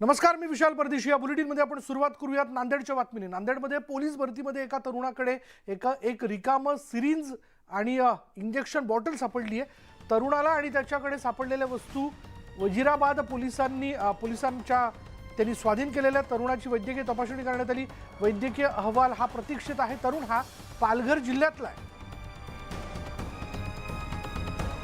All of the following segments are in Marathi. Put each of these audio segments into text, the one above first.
नमस्कार मी विशाल परदेशी. या बुलेटिनमध्ये आपण सुरुवात करूयात नांदेडच्या बातमीने. नांदेडमध्ये पोलीस भरतीमध्ये एका तरुणाकडे एका एक रिकामं सिरिंज आणि इंजेक्शन बॉटल सापडली आहे. तरुणाला आणि त्याच्याकडे सापडलेल्या वस्तू वजिराबाद पोलिसांनी पोलिसांच्या त्यांनी स्वाधीन केलेल्या तरुणाची वैद्यकीय तपासणी करण्यात आली. वैद्यकीय अहवाल हा प्रतीक्षित आहे. तरुण हा पालघर जिल्ह्यातला आहे.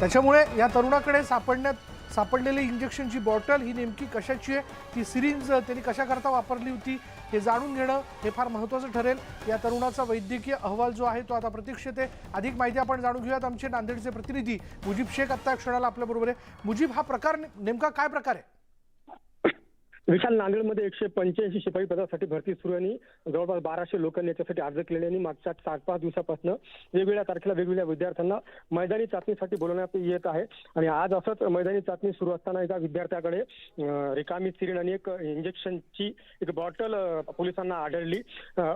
त्याच्यामुळे या तरुणाकडे सापडण्यात सापडलेली इंजेक्शनची बॉटल ही नेमकी कशाची आहे? ती सिरिंज त्यांनी कशाकरता वापरली होती? हे जाणून घेणं हे फार महत्त्वाचं ठरेल. या तरुणाचा वैद्यकीय अहवाल जो आहे तो आता प्रतीक्षेत आहे. अधिक माहिती आपण जाणून घेऊयात आमचे नांदेडचे प्रतिनिधी मुजीब शेख आत्ता क्षणाला आपल्याबरोबर आहे. मुजीब हा प्रकार नेमका काय प्रकार आहे? विशाल नांदेडमध्ये एकशे पंच्याऐंशी शिपाई पदासाठी भरती सुरू आणि जवळपास बाराशे लोकांनी याच्यासाठी अर्ज केलेले आणि मागच्या सात पाच दिवसापासून वेगवेगळ्या तारखेला वेगवेगळ्या विद्यार्थ्यांना मैदानी चाचणीसाठी बोलवण्यात येत आहे. आणि आज असंच मैदानी चाचणी सुरू असताना एका विद्यार्थ्याकडे रिकामी सिरिन आणि एक इंजेक्शनची एक बॉटल पोलिसांना आढळली.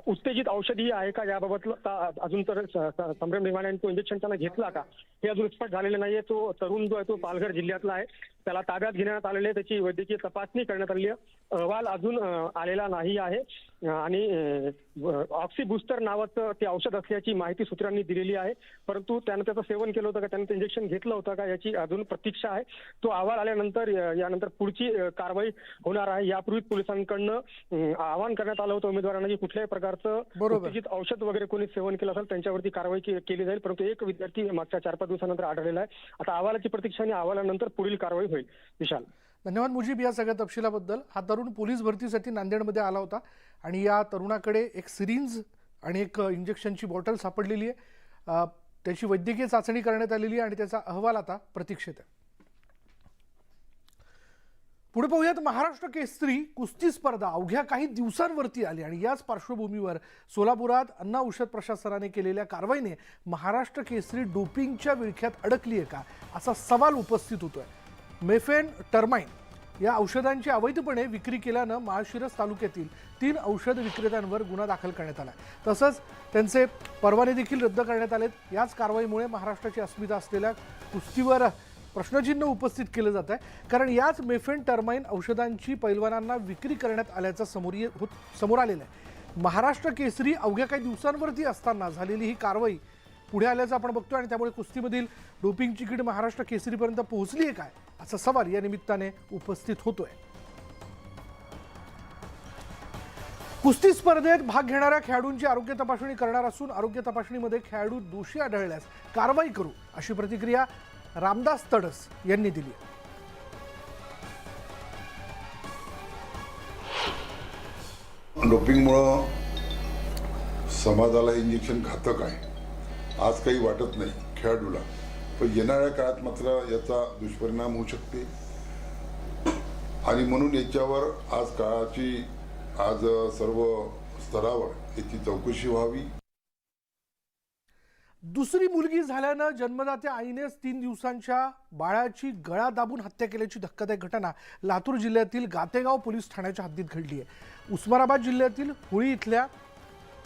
उत्तेजित औषधी आहे का याबाबत अजून तर संभ्रम निर्माण आणि तो इंजेक्शन त्यांना घेतला का? हे अजून स्पष्ट झालेलं नाहीये. तो तरुण जो आहे तो पालघर जिल्ह्यातला आहे. त्याला ताब्यात घेण्यात आलेले त्याची वैद्यकीय तपासणी करण्यात आली आहे. अहवाल अजून आलेला नाही आहे. आणि ऑक्सी बुस्टर नावाचं ते औषध असल्याची माहिती सूत्रांनी दिलेली आहे. परंतु त्यानं त्याचं सेवन केलं होतं का त्यानं ते इंजेक्शन घेतलं होतं का याची अजून प्रतीक्षा आहे. तो अहवाल आल्यानंतर यानंतर पुढची कारवाई होणार आहे. यापूर्वी पोलिसांकडनं आवाहन करण्यात आलं होतं उमेदवारांना की कुठल्याही प्रकारचं औषध वगैरे कोणी सेवन केलं असेल त्यांच्यावरती कारवाई केली जाईल. परंतु एक विद्यार्थी मागच्या चार पाच दिवसानंतर आढळलेला आहे. आता अहवालाची प्रतीक्षा आणि अहवालानंतर पुढील कारवाई होईल. विशाल. धन्यवाद मुजीब या सगळ्या तपशिलाबद्दल. हा तरुण पोलीस भरतीसाठी नांदेडमध्ये आला होता आणि या तरुणाकडे एक सिरिंज आणि एक इंजेक्शनची बॉटल सापडलेली आहे. त्याची वैद्यकीय चाचणी करण्यात आलेली आहे आणि त्याचा अहवाल आता प्रतीक्षित आहे. पुढे पाहूयात महाराष्ट्र केसरी कुस्ती स्पर्धा. अवघ्या काही दिवसांवरती आली आणि याच पार्श्वभूमीवर सोलापुरात अन्न औषध प्रशासनाने केलेल्या कारवाईने महाराष्ट्र केसरी डोपिंगच्या विळख्यात अडकली आहे का? असा सवाल उपस्थित होतोय. मेफेन टर्माइन या औषधांची अवैधपणे विक्री केल्यानं माळशिरस तालुक्यातील तीन औषध विक्रेत्यांवर गुन्हा दाखल करण्यात आला तसंच त्यांचे परवाने देखील रद्द करण्यात आलेत. याच कारवाईमुळे महाराष्ट्राची अस्मिता असलेल्या कुस्तीवर प्रश्नचिन्ह उपस्थित केलं जात आहे. कारण याच मेफेन टर्माइन औषधांची पैलवानांना विक्री करण्यात आल्याचं समोर ये होत समोर आलेलं आहे. महाराष्ट्र केसरी अवघ्या काही दिवसांवरती असताना झालेली ही कारवाई पुढे आल्याचं आपण बघतोय आणि त्यामुळे कुस्तीमधील डोपिंगची कीड महाराष्ट्र केसरीपर्यंत पोहोचली आहे काय? असा सवाल या निमित्ताने उपस्थित होतोय. कुस्ती स्पर्धेत भाग घेणाऱ्या खेळाडूंची आरोग्य तपासणी करणार असून आरोग्य तपासणीमध्ये खेळाडू दोषी आढळल्यास कारवाई करू अशी प्रतिक्रिया रामदास तडस यांनी दिली. डोपिंगमुळं समाजाला इंजेक्शन घातक आहे. आज काही वाटत नाही खेळाडूला. पण येणाऱ्या काळात मात्र याचा दुष्परिणाम होऊ शकते. आणि म्हणून याच्यावर आज काळाची आज सर्व स्तरावर याची चौकशी व्हावी. दुसरी मुलगी झाल्यानं जन्मदात्या आईनेच तीन दिवसांच्या बाळाची गळा दाबून हत्या केल्याची धक्कादायक घटना लातूर जिल्ह्यातील गातेगाव पोलीस ठाण्याच्या हद्दीत घडली आहे. उस्मानाबाद जिल्ह्यातील होळी इथल्या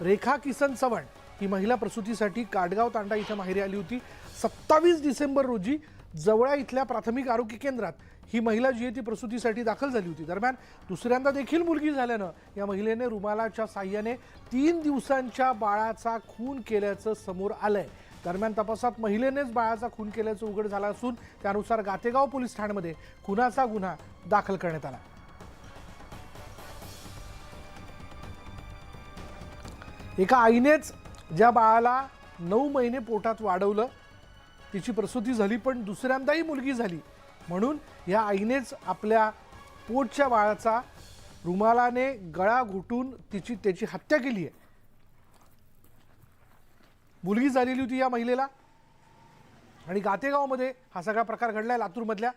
रेखा किसन चव्हाण ही महिला प्रसूतीसाठी काटगाव तांडा इथं माहेरी आली होती. सत्तावीस डिसेंबर रोजी जवळा इथल्या प्राथमिक आरोग्य केंद्रात ही महिला जी आहे ती प्रसूतीसाठी दाखल झाली होती. दरम्यान दुसऱ्यांदा देखील मुलगी झाल्यानं या महिलेने रुमालाच्या साह्याने तीन दिवसांच्या बाळाचा खून केल्याचं समोर आलंय. दरम्यान तपासात महिलेनेच बाळाचा खून केल्याचं उघड झालं असून त्यानुसार गातेगाव पोलीस ठाण्यामध्ये खुनाचा गुन्हा दाखल करण्यात आला. एका आईनेच ज्या बाळाला नऊ महिने पोटात वाढवलं तिची प्रसूती झाली पण दुसऱ्यांदाही मुलगी झाली. म्हणून या आईनेच आपल्या पोटच्या बाळाचा रुमालाने गळा घुटून तिची त्याची हत्या केली आहे. मुलगी झालेली होती या महिलेला. आणि गातेगावमध्ये हा सगळा प्रकार घडलाय लातूरमधल्या.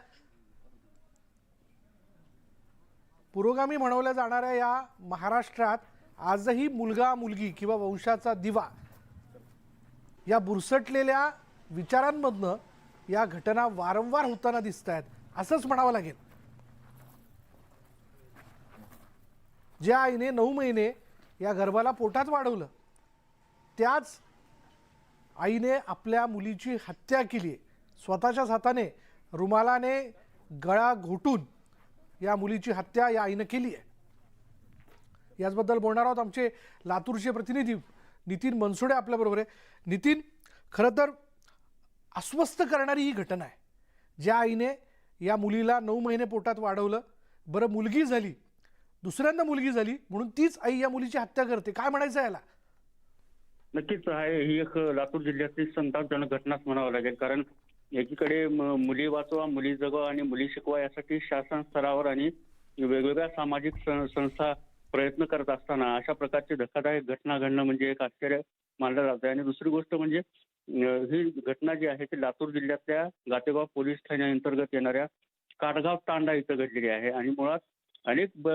पुरोगामी म्हणवल्या जाणाऱ्या या महाराष्ट्रात आजही मुलगा मुलगी किंवा वंशाचा दिवा या बुरसटलेल्या विचारांमधनं या घटना वारंवार होताना दिसत आहेत असंच म्हणावं लागेल. ज्या आईने नऊ महिने या गर्भाला पोटात वाढवलं त्याच आईने आपल्या मुलीची हत्या केली स्वतःच्याच हाताने रुमालाने गळा घोटून या मुलीची हत्या या आईनं केली आहे. याचबद्दल बोलणार आहोत आमचे लातूरचे प्रतिनिधी नितीन मनसोडे आपल्याबरोबर आहे. नितीन खरं तर अस्वस्थ करणारी ही घटना आहे. ज्या आईने या मुलीला नऊ महिने पोटात वाढवलं बरं मुलगी झाली दुसऱ्यांदा मुलगी झाली म्हणून तीच आई या मुलीची हत्या करते. काय म्हणायचं याला? नक्कीच आहे ही एक लातूर जिल्ह्यातली संतापजनक घटनाच म्हणावं लागेल. कारण एकीकडे मुली वाचवा मुली जगवा आणि मुली शिकवा यासाठी शासन स्तरावर आणि वेगवेगळ्या सामाजिक सं- संस्था प्रयत्न करत असताना अशा प्रकारची धक्कादायक घटना घडणं म्हणजे एक आश्चर्य मानलं जातं आणि दुसरी गोष्ट म्हणजे ही घटना जी आहे ती लातूर जिल्ह्यातल्या गातेगाव पोलीस ठाण्याअंतर्गत येणाऱ्या काटगाव तांडा इथं घडलेली आहे. आणि मुळात अनेक ब-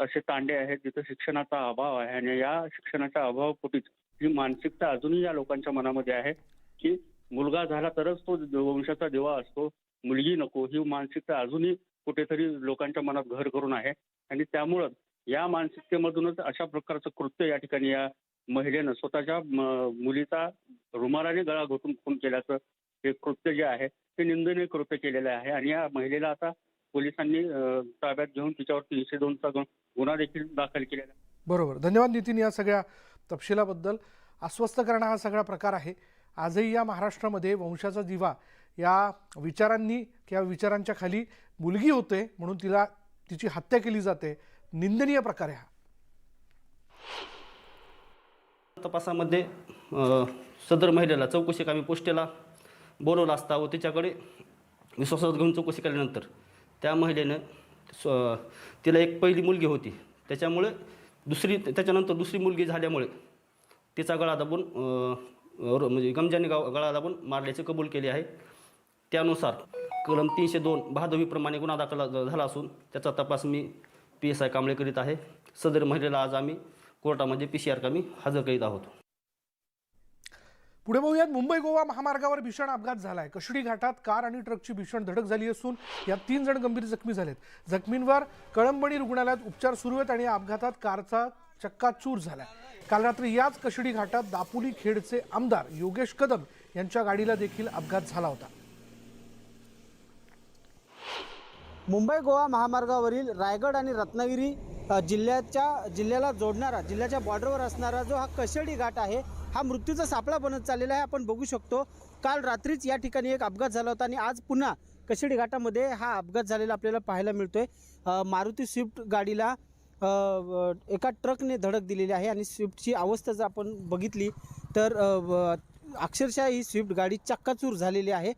असे तांडे आहेत जिथं शिक्षणाचा अभाव आहे. आणि या शिक्षणाच्या अभावापोटीच ही मानसिकता अजूनही या लोकांच्या मनामध्ये आहे की मुलगा झाला तरच तो वंशाचा दिवा असतो. मुलगी नको ही मानसिकता अजूनही कुठेतरी लोकांच्या मनात घर करून आहे. आणि त्यामुळं या मानसिकतेमधूनच अशा प्रकारचं कृत्य या ठिकाणी या महिलेनं स्वतःच्या म- मुलीचा रुमालाने गळा घोटून खून केल्याचं हे कृत्य जे आहे ते निंदनीय कृत्य केलेलं आहे. आणि या महिलेला आता पोलिसांनी ताब्यात घेऊन तिच्यावर तीनशे दोनचा गुन्हा देखील दाखल केलेला आहे. बरोबर. धन्यवाद नितीन या सगळ्या तपशिलाबद्दल. अस्वस्थ करणं हा सगळा प्रकार आहे. आजही या महाराष्ट्रामध्ये वंशाचा दिवा या विचारांनी किंवा विचारांच्या खाली मुलगी होते म्हणून तिला तिची हत्या केली जाते. निंदनीय प्रकार आहे हा. तपासामध्ये सदर महिलेला चौकशी कामी पोस्टेला बोलवला असता व तिच्याकडे विश्वासात घेऊन चौकशी केल्यानंतर त्या महिलेनं स्व- तिला एक पहिली मुलगी होती. त्याच्यामुळे दुसरी त्याच्यानंतर दुसरी मुलगी झाल्यामुळे तिचा गळा दाबून म्हणजे गमजाने गाव गळा दाबून मारल्याचे कबूल केले आहे. त्यानुसार कलम तीनशे दोन बहादवीप्रमाणे गुन्हा दाखल झाला असून त्याचा तपास मी पी एस आय कांबळे करीत आहे. सदर महिलेला आज आम्ही कोर्टामध्ये पी सी आर कामी हजर करीत आहोत. पुढे बघूयात मुंबई गोवा महामार्गावर भीषण अपघात झालाय. कशडी घाटात कार आणि ट्रकची भीषण धडक झाली असून यात तीन जण गंभीर जखमी झालेत. जखमींवर कळंबणी रुग्णालयात उपचार सुरू आहेत आणि या अपघातात कारचा चक्काचूर झालाय. काल रात्री याच कशडी घाटात दापोली खेडचे आमदार योगेश कदम यांच्या गाडीला देखील अपघात झाला होता. मुंबई गोवा महामार्गावरील रायगड आणि रत्नागिरी जिल्ह्याच्या जिल्ह्याला जोडणारा जिल्ह्याच्या बॉर्डरवर असणारा जो हा कशेडी घाट आहे हा मृत्यूचा सापळा बनत चाललेला आहे. आपण बघू शकतो काल रात्रीच या ठिकाणी एक अपघात झाला होता आणि आज पुन्हा कशेडी घाटामध्ये हा अपघात झालेला आपल्याला पाहायला मिळतो आहे मारुती स्विफ्ट गाडीला एका ट्रकने धडक दिलेली आहे आणि स्विफ्टची अवस्था जर आपण बघितली तर अक्षरशः ही स्विफ्ट गाडी चक्काचूर झालेली आहे.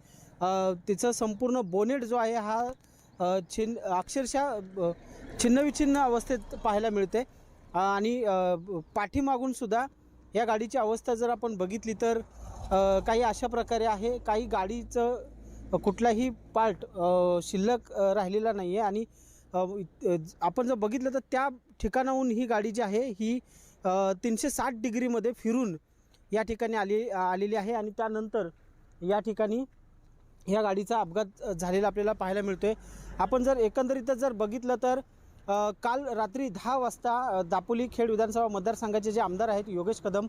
तिचं संपूर्ण बोनेट जो आहे हा छिन अक्षरशः छिन्नविछिन्न अवस्थेत पाहायला मिळते. आणि पाठीमागूनसुद्धा पाठीमागून सुद्धा या गाडीची अवस्था जर आपण बघितली तर काही अशा प्रकारे आहे काही गाडीचं कुठलाही पार्ट शिल्लक राहिलेला नाही आहे आणि आपण जर बघितलं तर त्या ठिकाणाहून ही गाडी जी आहे ही तीनशे साठ डिग्रीमध्ये फिरून या ठिकाणी आली आलेली आहे. आणि त्यानंतर या ठिकाणी या गाडीचा अपघात झालेला आपल्याला पाहायला मिळतोय. आपण जर एकंदरीतच जर बघितलं तर काल रात्री दहा वाजता दापोली खेड विधानसभा मतदारसंघाचे जे आमदार आहेत योगेश कदम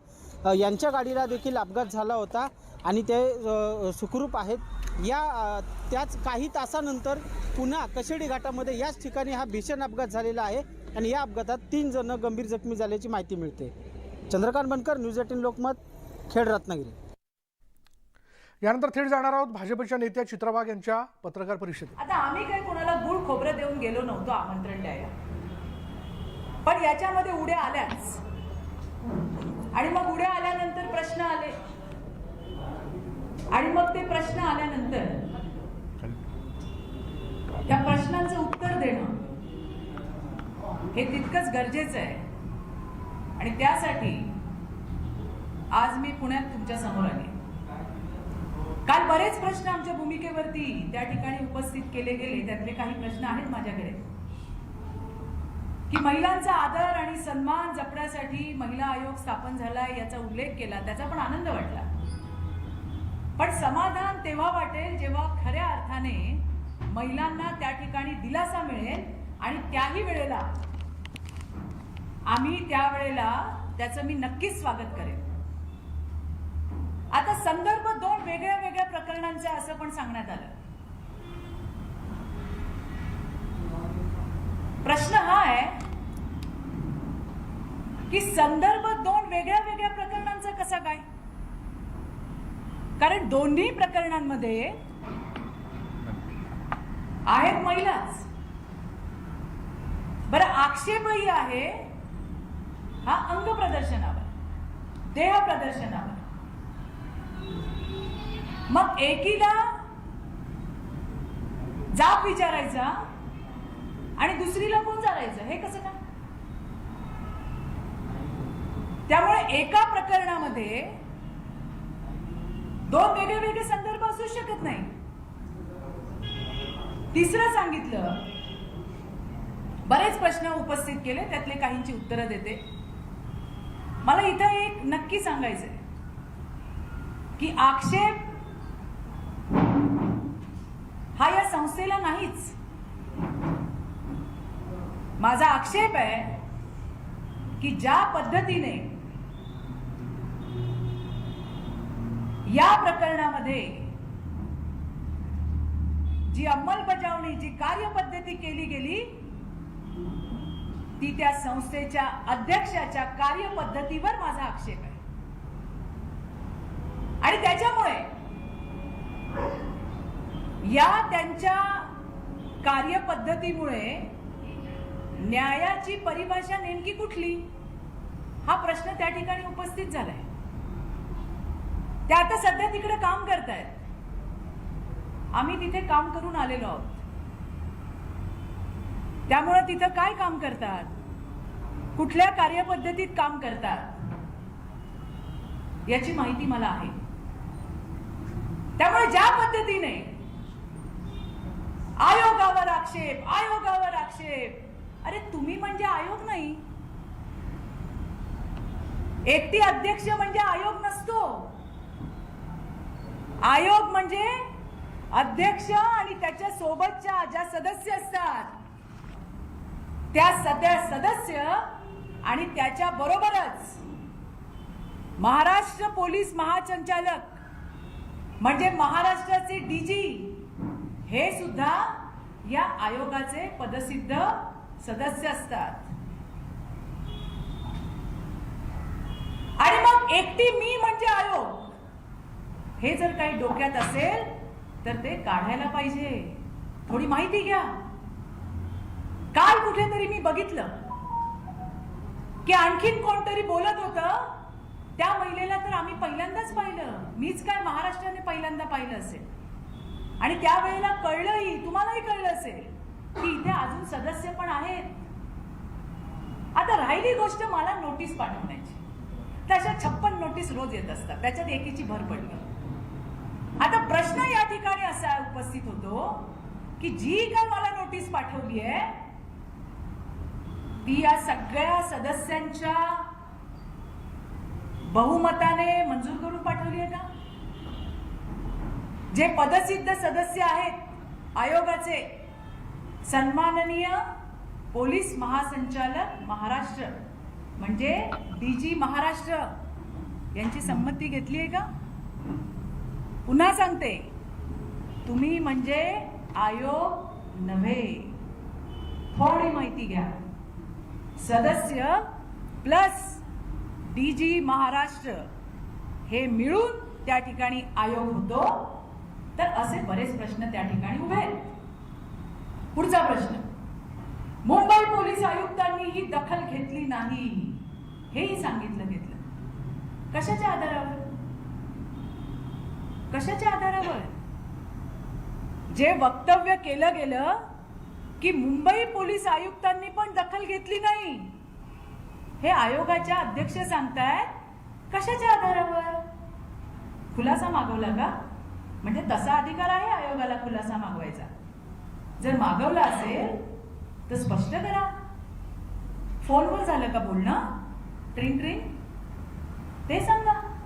यांच्या गाडीला देखील अपघात झाला होता आणि ते सुखरूप आहेत. या त्याच काही तासानंतर पुन्हा कशेडी घाटामध्ये याच ठिकाणी हा भीषण अपघात झालेला आहे आणि या अपघातात तीन जण गंभीर जखमी झाल्याची माहिती मिळते. Chandrakant Bankar news eighteen Lokmat Khed Ratnagiri. यानंतर थेट जाणार आहोत भाजपच्या नेत्या चित्रा वाघ यांच्या पत्रकार परिषदेत. आता आम्ही काही कोणाला गुळ खोबरं देऊन गेलो नव्हतो आमंत्रण द्यायला. पण याच्यामध्ये उड्या आल्याच. आणि मग उड्या आल्यानंतर प्रश्न आले. आणि मग ते प्रश्न आल्यानंतर त्या प्रश्नांचं उत्तर देणं हे तितकंच गरजेचं आहे. आणि त्यासाठी आज मी पुण्यात तुमच्यासमोर आले. काल बरेच प्रश्न आमच्या भूमिकेवरती त्या ठिकाणी उपस्थित केले गेले. त्यातले काही प्रश्न आहेत माझ्याकडे. की महिलांचा आदर आणि सन्मान जपण्यासाठी महिला आयोग स्थापन झालाय याचा उल्लेख केला त्याचा पण आनंद वाटला. पण समाधान तेव्हा वाटेल जेव्हा खऱ्या अर्थाने महिलांना त्या ठिकाणी दिलासा मिळेल आणि त्याही वेळेला आम्ही त्यावेळेला त्याचं मी नक्कीच स्वागत करेन. आता संदर्भ दोन वेगळ्या वेगळ्या प्रकरणांचे असं पण सांगण्यात आलं. प्रश्न हा आहे की संदर्भ दोन वेगळ्या वेगळ्या प्रकरणांचा कसा काय? कारण दोन्ही प्रकरणांमध्ये आहेत महिलाच. बरं आक्षेपही आहे हा अंग प्रदर्शनावर देह प्रदर्शनावर मग एकीला जाप विचारायचा आणि दुसरीला कोण चालायचं हे कसं काय? त्यामुळे एका प्रकरणामध्ये दोन वेगळे वेगळे संदर्भ असू शकत नाही. तिसरं सांगितलं बरेच प्रश्न उपस्थित केले त्यातले काहींची उत्तरं देते. मला इथं एक नक्की सांगायचंय. की आक्षेप हा या संस्थेला नाहीच. माझा आक्षेप आहे की ज्या पद्धतीने या प्रकरणामध्ये जी अंमलबजावणी जी कार्यपद्धती केली गेली ती त्या संस्थेच्या अध्यक्षाच्या कार्यपद्धतीवर माझा आक्षेप आहे. आणि त्याच्यामुळे या त्यांच्या कार्यपद्धतीमुळे न्यायाची परिभाषा नेमकी कुठली? हा प्रश्न त्या ठिकाणी उपस्थित झालाय. त्या आता सध्या तिकडे काम करतायत. आम्ही तिथे काम करून आलेलो आहोत. त्यामुळे तिथं काय काम करतात? कुठल्या कार्यपद्धतीत काम करतात? याची माहिती मला आहे. त्यामुळे ज्या पद्धतीने आयोगावर आक्षेप आयोगावर आक्षेप अरे तुम्ही म्हणजे आयोग नाही. एकटी अध्यक्ष म्हणजे आयोग नसतो. आयोग म्हणजे अध्यक्ष आणि त्याच्या सोबतच्या ज्या सदस्य असतात त्या सध्या सदस्य आणि त्याच्या बरोबरच महाराष्ट्र पोलीस महासंचालक म्हणजे महाराष्ट्राचे डीजी हे सुद्धा या आयोगाचे पदसिद्ध सदस्य असतात. आणि मग एकटी मी म्हणजे आयोग. हे जर काही डोक्यात असेल तर ते काढायला पाहिजे. थोडी माहिती घ्या. काल कुठेतरी मी बघितलं की आणखीन कोणतरी बोलत होतं त्या महिलेला तर आम्ही पहिल्यांदाच पाहिलं. मीच काय महाराष्ट्राने पहिल्यांदा पाहिलं असेल. आणि त्यावेळेला कळलंही तुम्हालाही कळलं असेल की इथे अजून सदस्य पण आहेत. आता राहिली गोष्ट मला नोटीस पाठवण्याची. तशा छप्पन नोटीस रोज येत असतात. त्याच्यात एकीची भर पडली. आता प्रश्न या ठिकाणी असा उपस्थित होतो की जी काय मला नोटीस पाठवली आहे ती या सगळ्या सदस्यांच्या बहुमताने मंजूर करून पाठवली आहे का? जे पदसिद्ध सदस्य आहेत आयोगाचे सन्माननीय पोलीस महासंचालक महाराष्ट्र म्हणजे डीजी महाराष्ट्र यांची संमती घेतली आहे का? पुन्हा सांगते तुम्ही म्हणजे आयोग नव्हे. थोडी माहिती घ्या. सदस्य प्लस डी जी महाराष्ट्र हे मिळून त्या ठिकाणी आयोग होतो. तर असे बरेच प्रश्न त्या ठिकाणी उभे आहेत. पुढचा प्रश्न. मुंबई पोलीस आयुक्तांनी ही दखल घेतली नाही. हेही सांगितलं घेतलं कशाच्या आधारावर? कशाच्या आधारावर? जे वक्तव्य केलं गेलं की मुंबई पोलीस आयुक्तांनी पण दखल घेतली नाही. हे आयोगाच्या अध्यक्ष सांगतायत कशाच्या आधारावर? खुलासा मागवला का? म्हणजे तसा अधिकार आहे आयोगाला खुलासा मागवायचा. जर मागवला असेल तर स्पष्ट करा. फोनवर झालं का बोलणं? ट्रिंग ट्रिंग. ते सांगा.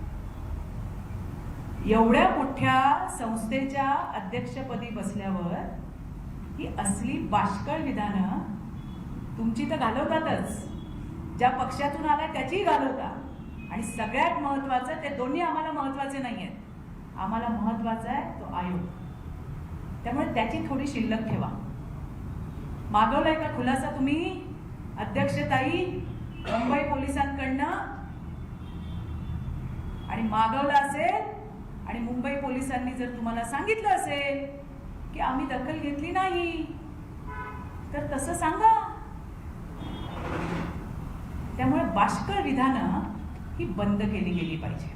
एवढ्या मोठ्या संस्थेच्या अध्यक्षपदी बसल्यावर ही असली बाष्कळ विधानं तुमची तर घालवतातच. ज्या पक्षातून आला त्याचीही घालवता आणि सगळ्यात महत्वाचं ते दोन्ही आम्हाला महत्त्वाचे नाही आहेत आम्हाला महत्त्वाचा आहे तो आयोग. त्यामुळे त्याची थोडी शिल्लक ठेवा. मागवलाय का खुलासा तुम्ही? अध्यक्षताई मुंबई पोलिसांकडनं. आणि मागवला असेल आणि मुंबई पोलिसांनी जर तुम्हाला सांगितलं असेल की आम्ही दखल घेतली नाही तर तसं सांगा. त्यामुळे बाष्कळ विधानं ही बंद केली गेली पाहिजे.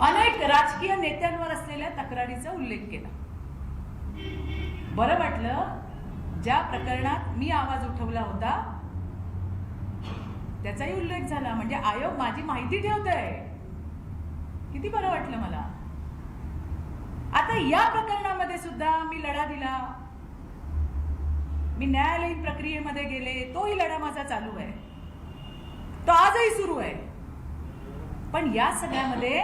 अनेक राजकीय नेत्यांवर असलेल्या तक्रारीचा उल्लेख केला. बरं वाटलं ज्या प्रकरणात मी आवाज उठवला होता त्याचाही उल्लेख झाला. म्हणजे आयोग माझी माहिती ठेवतोय. किती बरं वाटलं मला. आता या प्रकरणामध्ये सुद्धा मी लढा दिला. मी न्यायालयीन प्रक्रियेमध्ये गेले तोही लढा माझा चालू आहे. तो आजही सुरू आहे. पण या सगळ्यामध्ये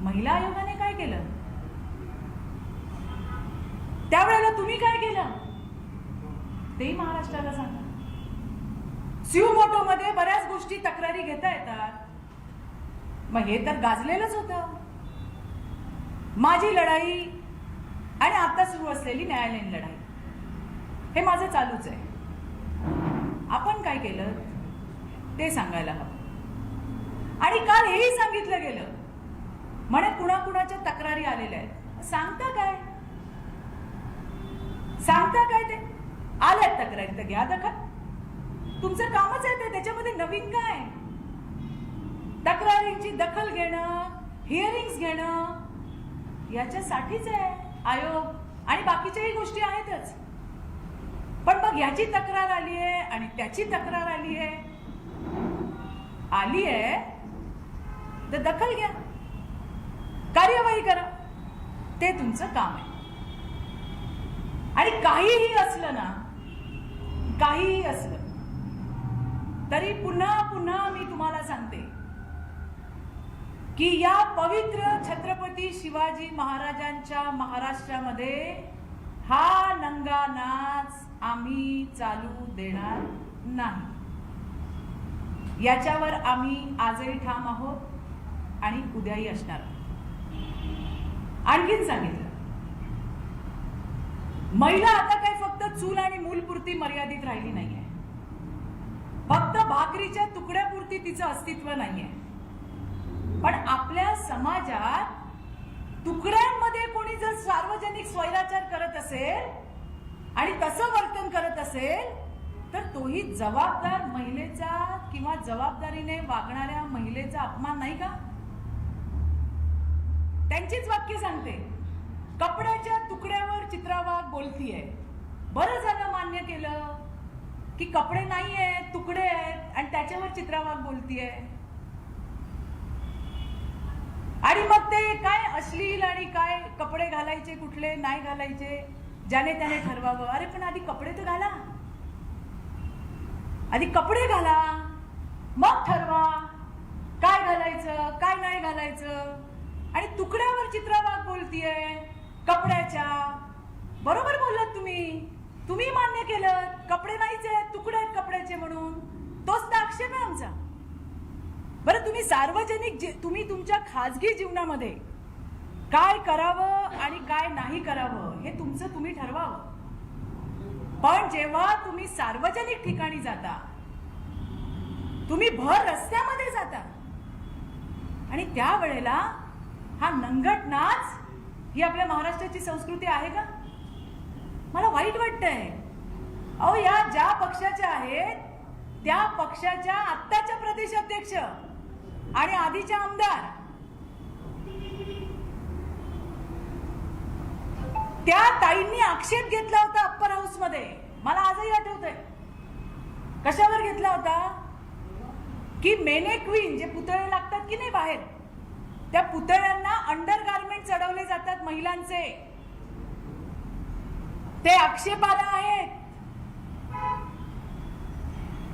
महिला आयोगाने काय केलं? त्यावेळेला तुम्ही काय केलं? तेही महाराष्ट्राला सांगा. सिओ मोटो मध्ये बऱ्याच गोष्टी तक्रारी घेता येतात. मग हे तर गाजलेलंच होतं. माझी लढाई आणि आता सुरू असलेली न्यायालयीन लढाई. हे माझं चालूच आहे. आपण काय केलं? ते सांगायला हवं. आणि काल हेही सांगितलं गेलं. म्हणे कुणाकुणाच्या तक्रारी आलेल्या आहेत. सांगता काय? सांगता काय ते? आल्यात तक्रारी. तर घ्या दखल तुमचं कामच आहे ते. त्याच्यामध्ये नवीन काय? तक्रारींची दखल घेणं हिअरिंग्स घेणं याच्यासाठीच आहे. आयोग. आणि बाकीच्याही गोष्टी आहेतच. पण मग याची तक्रार आली आहे आणि त्याची तक्रार आली आहे. आली आहे तर दखल घ्या. कार्यवाही करा. ते तुमचं काम आहे. आणि काहीही असलं ना काहीही असलं तरी पुन्हा पुन्हा मी तुम्हाला सांगते की या पवित्र छत्रपती शिवाजी महाराजांच्या महाराष्ट्रामध्ये हा नंगा नाच आम्ही चालू देणार नाही. याच्यावर आम्ही आजही ठाम आहोत आणि उद्याही असणार आहोत. आणखीन सांगितलं. महिला आता काही फक्त चूल आणि मूलपुरती मर्यादित राहिली नाहीये. फक्त भाकरीच्या तुकड्यापुरती तिचं अस्तित्व नाहीये. पण आपल्या समाजात तुकड्यांमध्ये कोणी जर सार्वजनिक स्वैराचार करत असेल आणि तसं वर्तन करत असेल तर तोही जबाबदार महिलेचा किंवा जबाबदारीने वागणाऱ्या महिलेचा अपमान नाही का? त्यांचीच वाक्य सांगते कपड्याच्या तुकड्यावर चित्रावाग बोलतीये. बरं झालं मान्य केलं की कपडे नाही आहेत तुकडे आहेत आणि त्याच्यावर चित्रावाग बोलतीये. आणि मग ते काय अश्लील आणि काय कपडे घालायचे कुठले नाही घालायचे? ज्याने त्याने ठरवावं. अरे पण आधी कपडे तर घाला. आधी कपडे घाला. मग ठरवा. काय घालायचं काय नाही घालायचं. आणि तुकड्यावर चित्रावाग बोलतीये कपड्याच्या. बरोबर बोललात तुम्ही. तुम्ही मान्य केलं कपडे नाहीच आहेत तुकडे आहेत कपड्याचे म्हणून. तोच तर आक्षेप आहे आमचा. बरं तुम्ही सार्वजनिक जी- तुम्ही तुमच्या खाजगी जीवनामध्ये काय करावं आणि काय नाही करावं हे तुमचं तुम्ही ठरवावं. पण जेव्हा तुम्ही सार्वजनिक ठिकाणी जाता तुम्ही भर रस्त्यामध्ये जाता. आणि त्यावेळेला हा नंगट नाच ही आपल्या महाराष्ट्राची संस्कृती आहे का? मला वाईट वाटतंय. अहो या ज्या पक्षाच्या आहेत त्या पक्षाच्या आत्ताच्या प्रदेश अध्यक्ष आणि आधीच्या आमदार त्या ताईंनी आक्षेप घेतला होता अप्पर हाऊसमध्ये. मला आजही आठवत आहे कशावर घेतला होता? की मेने क्वीन जे पुतळे लागतात की नाही बाहेर? त्या पुतळ्यांना अंडर गार्मेंट चढवले जातात महिलांचे. ते आक्षेपाला आहेत.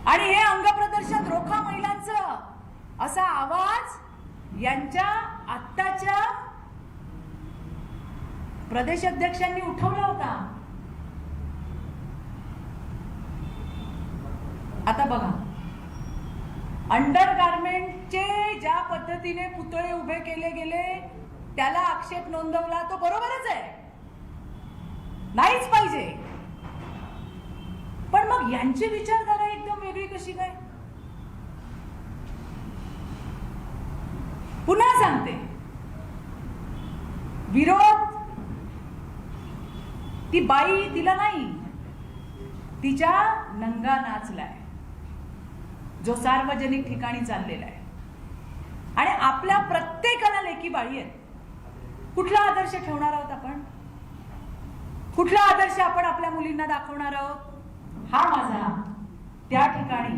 आणि हे अंगप्रदर्शन रोखा महिलांचं. असा आवाज यांच्या आत्ताच्या प्रदेश अध्यक्षांनी उठवला होता. आता बघा. अंडर गार्मेंटचे ज्या पद्धतीने पुतळे उभे केले गेले त्याला आक्षेप नोंदवला तो बरोबरच आहे. नाहीच पाहिजे. पण मग यांची विचारधारा एकदम वेगळी कशी काय? पुन्हा सांगते. विरोध ती बाई तिला नाही. तिच्या नंगा नाचलाय. जो सार्वजनिक ठिकाणी चाललेला आहे. आणि आपल्या प्रत्येकाला लेखी बाळी आहेत. कुठला आदर्श ठेवणार आहोत आपण? कुठला आदर्श आपण आपल्या मुलींना दाखवणार आहोत? हा माझा त्या ठिकाणी.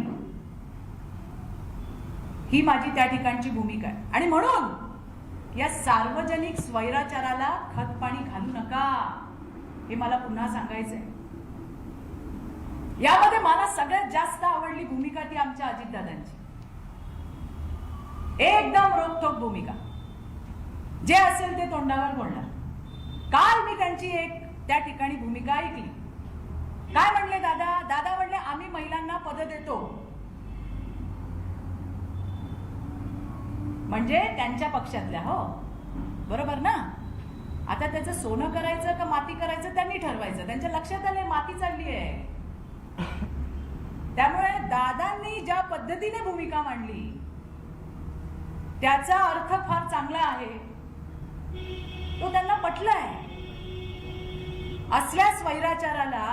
ही माझी त्या ठिकाणची भूमिका आहे. आणि म्हणून या सार्वजनिक स्वैराचाराला खत पाणी घालू नका. हे मला पुन्हा सांगायचंय. यामध्ये मला सगळ्यात जास्त आवडली भूमिका ती आमच्या अजितदादांची. एकदम रोखोक भूमिका. जे असेल ते तोंडावर बोलणार. काल मी त्यांची एक त्या ठिकाणी भूमिका ऐकली. काय म्हणले दादा? दादा म्हणले आम्ही महिलांना पद देतो. म्हणजे त्यांच्या पक्षातल्या हो. बरोबर ना? आता त्याचं सोनं करायचं का माती करायचं त्यांनी ठरवायचं. त्यांच्या लक्षात आलंय माती चालली आहे. त्यामुळे दादांनी ज्या पद्धतीने भूमिका मांडली त्याचा अर्थ फार चांगला आहे. तो त्यांना पटलाय. असल्या स्वैराचाराला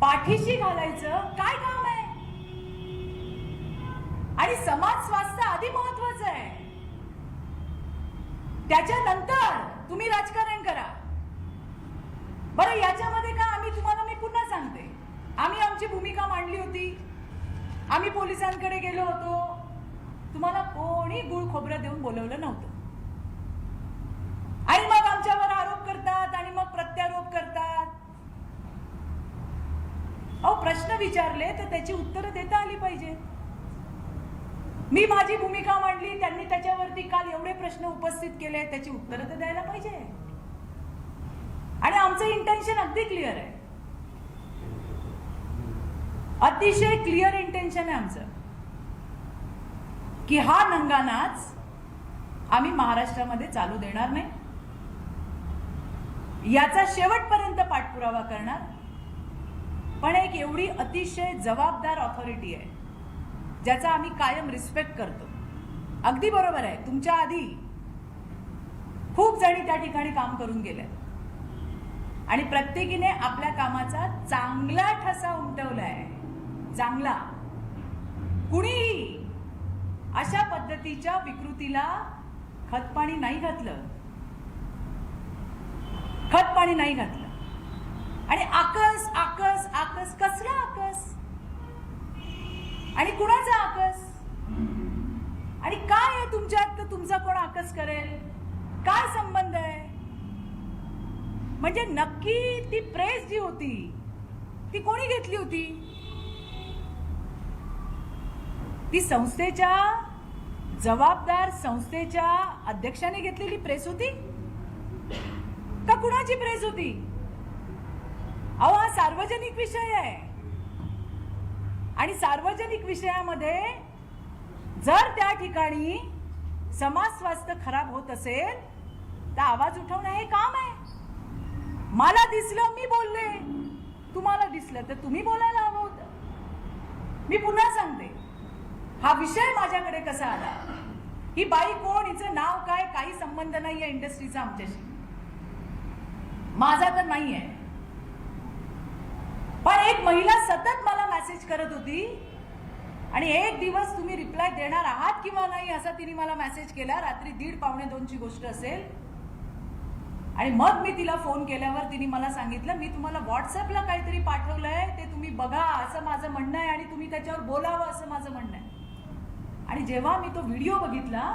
पाठीशी घालायचं काय काम आहे? आणि समाज स्वास्थ्य आधी महत्त्व त्याच्यानंतर तुम्ही राजकारण करा. बरं याच्यामध्ये का आम्ही तुम्हाला मी पुन्हा सांगते. आम्ही आमची भूमिका मांडली होती. आम्ही पोलिसांकडे गेलो होतो. तुम्हाला कोणी गुळ खोबरं देऊन बोलवलं नव्हतं. आणि मग आमच्यावर आरोप करतात आणि मग प्रत्यारोप करतात. अहो प्रश्न विचारले तर त्याची उत्तरं देता आली पाहिजे मी माझी भूमिका मांडली त्यांनी त्याच्यावरती काल एवढे प्रश्न उपस्थित केले त्याची उत्तरं तर द्यायला पाहिजे. आणि आमचं इंटेन्शन अगदी क्लिअर आहे. अतिशय क्लिअर इंटेन्शन आहे आमचं. की हा नंगा नाच आम्ही महाराष्ट्रामध्ये चालू देणार नाही. याचा शेवटपर्यंत पाठपुरावा करणार. पण एक एवढी अतिशय जबाबदार ऑथॉरिटी आहे. ज्याचा आम्ही कायम रिस्पेक्ट करतो. अगदी बरोबर आहे. तुमच्या आधी खूप जणी त्या ठिकाणी काम करून गेल्या. आणि प्रत्येकीने आपल्या कामाचा चांगला ठसा उमटवलाय चांगला. कुणीही अशा पद्धतीच्या विकृतीला खतपाणी नाही घातलं. खतपाणी नाही घातलं. आणि आकस आकस आकस कसला आकस? आणि कुणाचा आकस? आणि काय आहे तुमच्यात तर तुमचा कोण आकस करेल? काय संबंध आहे? म्हणजे नक्की ती प्रेस जी होती ती कोणी घेतली होती? ती संस्थेच्या जबाबदार संस्थेच्या अध्यक्षाने घेतलेली प्रेस होती? का कुणाची प्रेस होती? अहो हा सार्वजनिक विषय आहे. आणि सार्वजनिक विषयामध्ये जर त्या ठिकाणी समाज स्वास्थ्य खराब होत असेल तर आवाज उठवणं हे काम आहे. मला दिसलं मी बोलले. तुम्हाला दिसलं तर तुम्ही बोलायला हवं होतं. मी पुन्हा सांगते. हा विषय माझ्याकडे कसा आला? ही बाई कोण हिचं नाव काय काही संबंध नाही आहे इंडस्ट्रीचा आमच्याशी. माझा तर नाही आहे पण एक महिला सतत मला मेसेज करत होती. आणि एक दिवस तुम्ही रिप्लाय देणार आहात किंवा नाही असा तिने मला मेसेज केला. रात्री दीड पावणे दोनची गोष्ट असेल. आणि मग मी तिला फोन केल्यावर तिने मला सांगितलं मी तुम्हाला व्हॉट्सअपला काहीतरी पाठवलंय ते तुम्ही बघा असं माझं म्हणणं आहे आणि तुम्ही त्याच्यावर बोलावं असं माझं म्हणणं आहे. आणि जेव्हा मी तो व्हिडिओ बघितला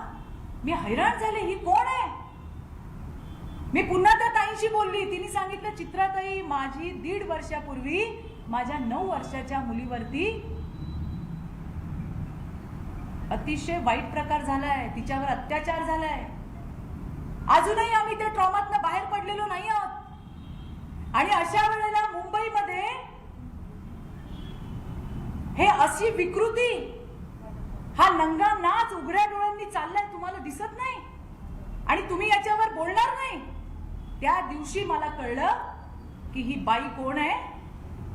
मी हैराण झाले ही कोण आहे? मी पुन्हा त्या ताईंशी बोलली. तिने सांगितलं चित्राताई माझी दीड वर्षापूर्वी माझ्या नऊ वर्षाच्या मुलीवरती अतिशय वाईट प्रकार झालाय. तिच्यावर अत्याचार झालाय. अजूनही आम्ही त्या ट्रॉमातनं बाहेर पडलेलो नाही आहोत. आणि अशा वेळेला मुंबईमध्ये हे अशी विकृती हा नंगा नाच उघड्या डोळ्यांनी चाललाय तुम्हाला दिसत नाही. आणि तुम्ही याच्यावर बोलणार नाही. त्या दिवशी मला कळलं की ही बाई कोण आहे?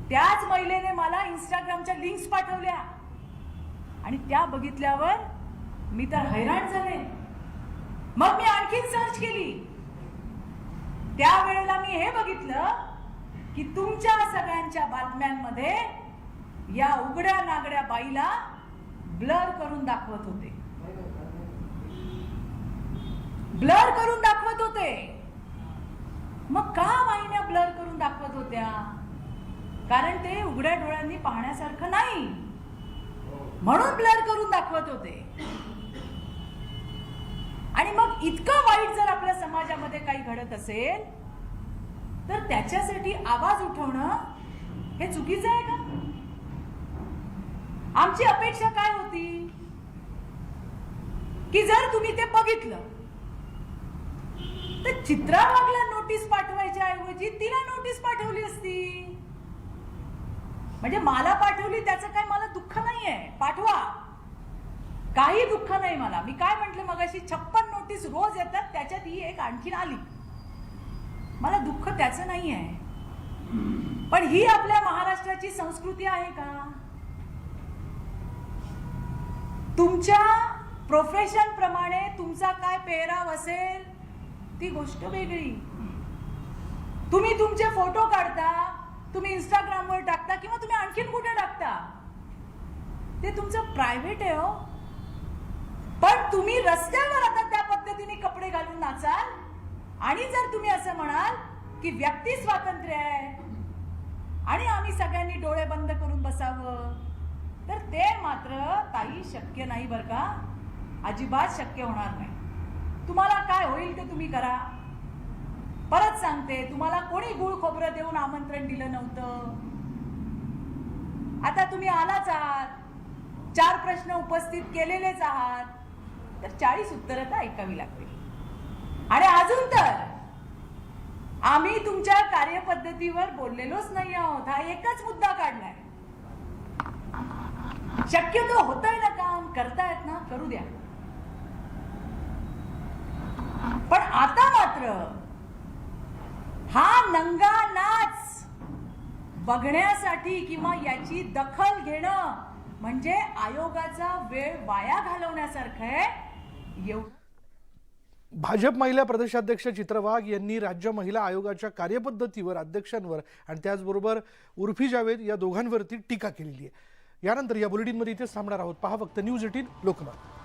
त्याच महिलेने मला इंस्टाग्रामच्या लिंक्स पाठवल्या. आणि त्या बघितल्यावर मी तर हैराण झाले. मग मी आणखीन सर्च केली. त्यावेळेला मी हे बघितलं की तुमच्या सगळ्यांच्या बातम्यांमध्ये या उघड्या नागड्या बाईला ब्लर करून दाखवत होते. ब्लर करून दाखवत होते. मग का वाहिन्या ब्लर करून दाखवत होत्या? कारण ते उघड्या डोळ्यांनी पाहण्यासारखं नाही. म्हणून ब्लर करून दाखवत होते. आणि मग इतकं वाईट जर आपल्या समाजामध्ये काही घडत असेल तर त्याच्यासाठी आवाज उठवणं हे चुकीचं आहे का? आमची अपेक्षा काय होती? की जर तुम्ही ते बघितलं तर चित्रा वाघला नोटीस पाठवायच्या ऐवजी तिला नोटीस पाठवली असती. म्हणजे मला पाठवली त्याचं काय मला दुःख नाहीये. पाठवा. काही दुःख नाही मला. मी काय म्हंटल मग अशी छप्पन नोटीस रोज येतात त्याच्यात ही एक आणखीन आली. मला दुःख त्याचं नाही आहे पण ही आपल्या महाराष्ट्राची संस्कृती आहे का? तुमच्या प्रोफेशन प्रमाणे तुमचा काय पेहराव असेल? ती गोष्ट वेगळी. तुम्ही तुमचे फोटो काढता तुम्ही इंस्टाग्रामवर टाकता किंवा तुम्ही आणखीन कुठे टाकता? ते तुमचं प्रायव्हेट आहे हो. पण तुम्ही रस्त्यावर आता त्या पद्धतीने कपडे घालून नाचाल आणि जर तुम्ही असं म्हणाल की व्यक्ती स्वातंत्र्य आहे आणि आम्ही सगळ्यांनी डोळे बंद करून बसावं तर ते मात्र ताई शक्य नाही बरं का? अजिबात शक्य होणार नाही. तुम्हाला काय होईल ते तुम्ही करा. परत सांगते तुम्हाला कोणी गुळ खोबरं देऊन आमंत्रण दिलं नव्हतं. आता तुम्ही आलाच आहात. चार प्रश्न उपस्थित केलेलेच आहात. तर चाळीस उत्तरं तर ऐकावी लागतील. आणि अजून तर! आम्ही तुमच्या कार्यपद्धतीवर बोललेलोच नाही आहोत. हा एकच मुद्दा काढलाय. शक्यतो होतंय ना काम करतायत ना करू द्या. पण आता मात्र हा नंगा नाच बघण्यासाठी किंवा याची दखल घेणं म्हणजे आयोगाचा वेळ वाया घालवण्यासारखं आहे. एवढं भाजप महिला प्रदेशाध्यक्ष चित्र वाघ यांनी राज्य महिला आयोगाच्या कार्यपद्धतीवर अध्यक्षांवर आणि त्याचबरोबर उर्फी जावेद या दोघांवरती टीका केलेली आहे. यानंतर या बुलेटिनमध्ये इथेच थांबणार आहोत. पहा फक्त न्यूज एटीन लोकमत.